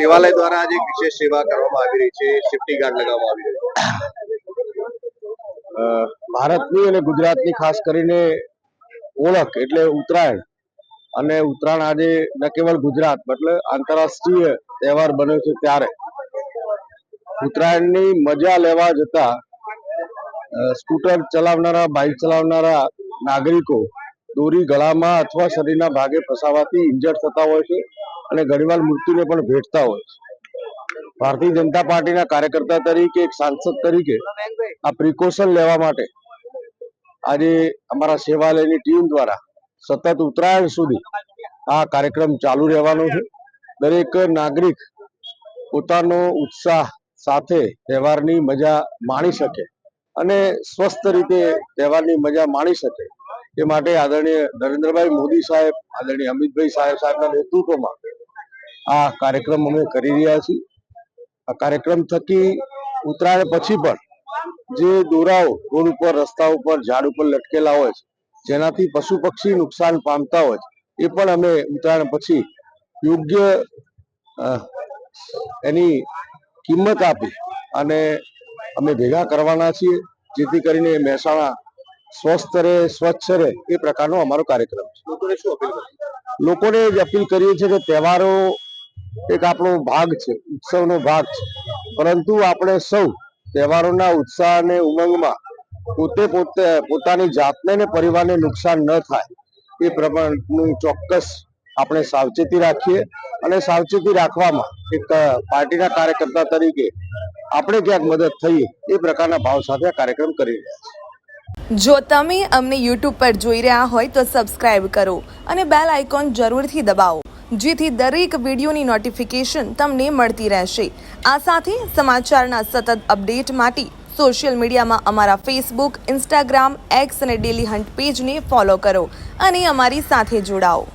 સેવાલય દ્વારા આજે વિશેષ સેવા કરવામાં આવી રહી છે. સેફટી ગાર્ડ લગાવવામાં આવી રહ્યો ભારતની અને ગુજરાતની ખાસ કરીને ઓળખ એટલે ઉત્તરાયણ. અને ઉત્તરાયણ આજે ન કેવલ ગુજરાત એટલે આંતરરાષ્ટ્રીય તહેવાર બન્યો છે ત્યારે. ઉત્તરાયણની મજા લેવા જતા સ્કૂટર ચલાવનારા, બાઇક ચલાવનારા નાગરિકો દોરી ગળામાં અથવા શરીરના ભાગે ફસાવાથી ઇન્જર્ડ થતા હોય છે. અને ઘણીવાર મૃત્યુને પણ ભેટતા હોય છે. ભારતીય જનતા પાર્ટીના કાર્યકર્તા તરીકે એક સાંસદ તરીકે આ પ્રિકોશન લેવા માટે આજે અમારા સેવાલયની ટીમ દ્વારા સતત ઉત્તરાયણ સુધી આ કાર્યક્રમ ચાલુ રહેવાનો છે. દરેક નાગરિક પોતાનો ઉત્સાહ સાથે તહેવારની મજા માણી શકે અને સ્વસ્થ રીતે તહેવારની મજા માણી શકે એ માટે આદરણીય નરેન્દ્રભાઈ મોદી સાહેબ, આદરણીય અમિતભાઈ સાહેબ સાહેબના નેતૃત્વમાં આ કાર્યક્રમ અમે કરી રહ્યા છીએ. આ કાર્યક્રમ થકી ઉત્તરાયણ પછી પણ જે દોરાઓ રોડ ઉપર રસ્તા ઉપર ઝાડ ઉપર લટકેલા હોય છે જેનાથી પશુ પક્ષી નુકસાન પામતા હોય છે એ પણ અમે ઉત્તરાયણ પછી યોગ્ય એની કિંમત આપી અને અમે ભેગા કરવાના છીએ જેથી કરીને મહેસાણા સ્વસ્થ રહે સ્વચ્છ રહે એ પ્રકારનો અમારો કાર્યક્રમ છે. લોકોને શું અપીલ લોકોને જ અપીલ કરીએ છીએ કે તહેવારો એક આપણો ભાગ છે, ઉત્સવનો ભાગ છે. પરંતુ આપણે સૌ તહેવારોના ઉત્સાહ અને ઉમંગમાં પોતે પોતે પોતાની જાતને ને પરિવારને નુકસાન ન થાય એ પ્રમાણનું ચોક્કસ આપણે સાવચેતી રાખીએ અને સાવચેતી રાખવામાં એક પાર્ટીના કાર્યકર્તા તરીકે આપણે ક્યાંક મદદ થઈએ એ પ્રકારના ભાવ સાથે આ કાર્યક્રમ કરી રહ્યા છીએ. જો તમે અમને યુટ્યુબ પર જોઈ રહ્યા હોય તો સબસ્ક્રાઇબ કરો અને બેલ આઇકોન જરૂરથી દબાવો. જેથી દરેક વિડીયોની નોટિફિકેશન તમને મળતી રહેશે. આ સાથે સમાચારના સતત અપડેટ માટે સોશિયલ મીડિયામાં અમારા ફેસબુક ઇન્સ્ટાગ્રામ એક્સ અને ડેલી હન્ટ પેજને ફોલો કરો અને અમારી સાથે જોડાઓ.